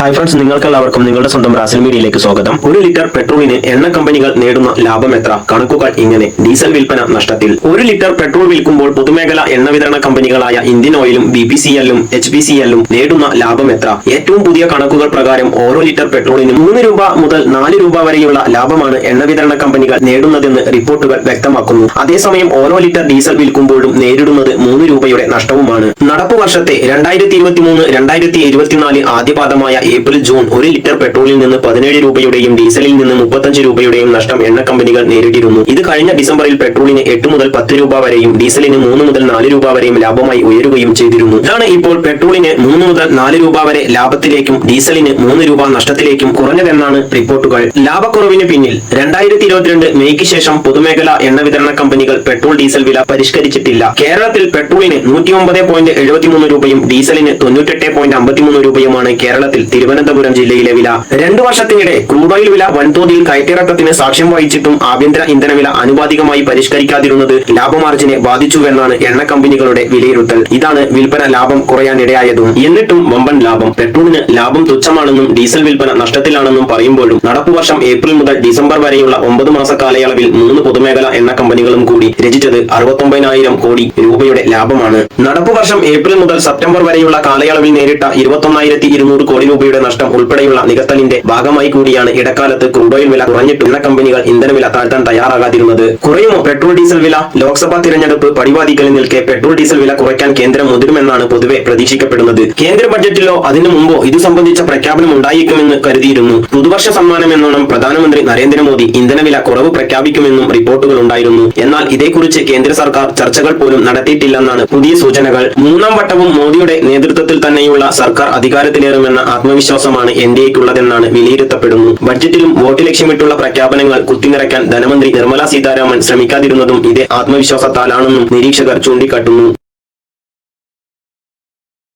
Hi friends നിങ്ങൾക്കെല്ലാവർക്കും നിങ്ങളുടെ സ്വന്തം റാസൽ മീഡിയയിലേക്ക് സ്വാഗതം. ഒരു ലിറ്റർ പെട്രോളിന് എണ്ണ കമ്പനികൾ നേടുന്ന ലാഭം എത്ര? കണക്കുകൾ ഇങ്ങനെ. ഡീസൽ വിൽപ്പന നഷ്ടത്തിൽ. ഒരു ലിറ്റർ പെട്രോൾ വിൽക്കുമ്പോൾ പൊതുമേഖല എണ്ണ വിതരണ കമ്പനികളായ ഇന്ത്യൻ ഓയിലും ബി പി സി എല്ലും എച്ച് പി സി എല്ലും നേടുന്ന ലാഭം എത്ര? ഏറ്റവും പുതിയ കണക്കുകൾ പ്രകാരം ഓരോ ലിറ്റർ പെട്രോളിന് മൂന്ന് രൂപ മുതൽ നാല് രൂപ വരെയുള്ള ലാഭമാണ് എണ്ണ വിതരണ കമ്പനികൾ നേടുന്നതെന്ന് റിപ്പോർട്ടുകൾ വ്യക്തമാക്കുന്നു. അതേസമയം ഓരോ ലിറ്റർ ഡീസൽ വിൽക്കുമ്പോഴും നേരിടുന്നത് മൂന്ന് രൂപയുടെ നഷ്ടവുമാണ്. നടപ്പു വർഷത്തെ രണ്ടായിരത്തി ഇരുപത്തി മൂന്ന് രണ്ടായിരത്തി ഇരുപത്തിനാല് ആദ്യപാദമായ ഏപ്രിൽ ജൂൺ ഒരു ലിറ്റർ പെട്രോളിൽ നിന്ന് പതിനേഴ് രൂപയുടെയും ഡീസലിൽ നിന്ന് മുപ്പത്തഞ്ച് രൂപയുടെയും നഷ്ടം എണ്ണ കമ്പനികൾ നേരിട്ടിരുന്നു. ഇത് കഴിഞ്ഞ ഡിസംബറിൽ പെട്രോളിന് എട്ട് മുതൽ പത്ത് രൂപ വരെയും ഡീസലിന് മൂന്ന് മുതൽ നാല് രൂപ വരെയും ലാഭമായി ഉയരുകയും ചെയ്തിരുന്നു. ഇതാണ് ഇപ്പോൾ പെട്രോളിന് മൂന്ന് മുതൽ നാല് രൂപ വരെ ലാഭത്തിലേക്കും ഡീസലിന് മൂന്ന് രൂപ നഷ്ടത്തിലേക്കും കുറഞ്ഞതെന്നാണ് റിപ്പോർട്ടുകൾ. ലാഭക്കുറവിന് പിന്നിൽ രണ്ടായിരത്തി ഇരുപത്തിരണ്ട് മെയ്ക്ക് ശേഷം പൊതുമേഖലാ എണ്ണ വിതരണ കമ്പനികൾ പെട്രോൾ ഡീസൽ വില പരിഷ്കരിച്ചിട്ടില്ല. കേരളത്തിൽ പെട്രോളിന് നൂറ്റി ഒമ്പത് പോയിന്റ് എഴുപത്തിമൂന്ന് രൂപയും ഡീസലിന് തൊണ്ണൂറ്റെട്ട് പോയിന്റ് അമ്പത്തിമൂന്ന് രൂപയുമാണ് കേരളത്തിൽ തിരുവനന്തപുരം ജില്ലയിലെ വില. രണ്ടു വർഷത്തിനിടെ ക്രൂഡ് ഓയിൽ വില വൻതോതിൽ കയറ്റിറക്കത്തിന് സാക്ഷ്യം വഹിച്ചിട്ടും ആഭ്യന്തര ഇന്ധനവില അനുപാതികമായി പരിഷ്കരിക്കാതിരുന്നത് ലാഭമാർജിനെ ബാധിച്ചുവെന്നാണ് എണ്ണ കമ്പനികളുടെ വിലയിരുത്തൽ. ഇതാണ് വിൽപ്പന ലാഭം കുറയാനിടയായതും. എന്നിട്ടും വമ്പൻ ലാഭം. പെട്രോളിന് ലാഭം തുച്ഛമാണെന്നും ഡീസൽ വിൽപ്പന നഷ്ടത്തിലാണെന്നും പറയുമ്പോഴും നടപ്പു വർഷം ഏപ്രിൽ മുതൽ ഡിസംബർ വരെയുള്ള ഒമ്പത് മാസ കാലയളവിൽ മൂന്ന് പൊതുമേഖല എണ്ണ കമ്പനികളും കൂടി രചിച്ചത് അറുപത്തൊമ്പതിനായിരം കോടി രൂപയുടെ ലാഭമാണ്. നടപ്പു വർഷം ഏപ്രിൽ മുതൽ സെപ്റ്റംബർ വരെയുള്ള കാലയളവിൽ നേരിട്ട ഇരുപത്തൊന്നായിരത്തി കോടി രൂപയുടെ നഷ്ടം ഉൾപ്പെടെയുള്ള നികത്തലിന്റെ ഭാഗമായി കൂടിയാണ് ഇടക്കാലത്ത് ക്രൂഡ് ഓയിൽ വില കുറഞ്ഞിട്ട് എണ്ണ കമ്പനികൾ ഇന്ധനവില താഴ്ത്താൻ തയ്യാറാകാതിരുന്നത്. കുറയുമോ പെട്രോൾ ഡീസൽ വില? ലോക്സഭാ തിരഞ്ഞെടുപ്പ് പരിപാടികളിൽ നിൽക്കെ പെട്രോൾ ഡീസൽ വില കുറയ്ക്കാൻ കേന്ദ്രം മുതിരുമെന്നാണ് പൊതുവെ പ്രതീക്ഷിക്കപ്പെടുന്നത്. കേന്ദ്ര ബഡ്ജറ്റിലോ അതിനു മുമ്പോ ഇത് സംബന്ധിച്ച പ്രഖ്യാപനം ഉണ്ടായേക്കുമെന്ന് കരുതിയിരുന്നു. പുതുവർഷ സമ്മാനം എന്നോണം പ്രധാനമന്ത്രി നരേന്ദ്രമോദി ഇന്ധനവില കുറവ് പ്രഖ്യാപിക്കുമെന്നും റിപ്പോർട്ടുകൾ ഉണ്ടായിരുന്നു. എന്നാൽ ഇതേക്കുറിച്ച് കേന്ദ്ര സർക്കാർ ചർച്ചകൾ പോലും നടത്തിയിട്ടില്ലെന്നാണ് പുതിയ സൂചനകൾ. മൂന്നാം വട്ടവും മോദിയുടെ നേതൃത്വത്തിൽ തന്നെയുള്ള സർക്കാർ അധികാരത്തിലേറുമെന്ന ആത്മവിശ്വാസമാണ് എക്കുള്ളതെന്നാണ് വിലയിരുത്തപ്പെടുന്നു. ബഡ്ജറ്റിലും വോട്ട് ലക്ഷ്യമിട്ടുള്ള പ്രഖ്യാപനങ്ങൾ കുത്തിനിറയ്ക്കാൻ ധനമന്ത്രി നിർമ്മല സീതാരാമൻ ശ്രമിക്കാതിരുന്നതും ഇതേ ആത്മവിശ്വാസത്താലാണെന്നും നിരീക്ഷകർ ചൂണ്ടിക്കാട്ടുന്നു.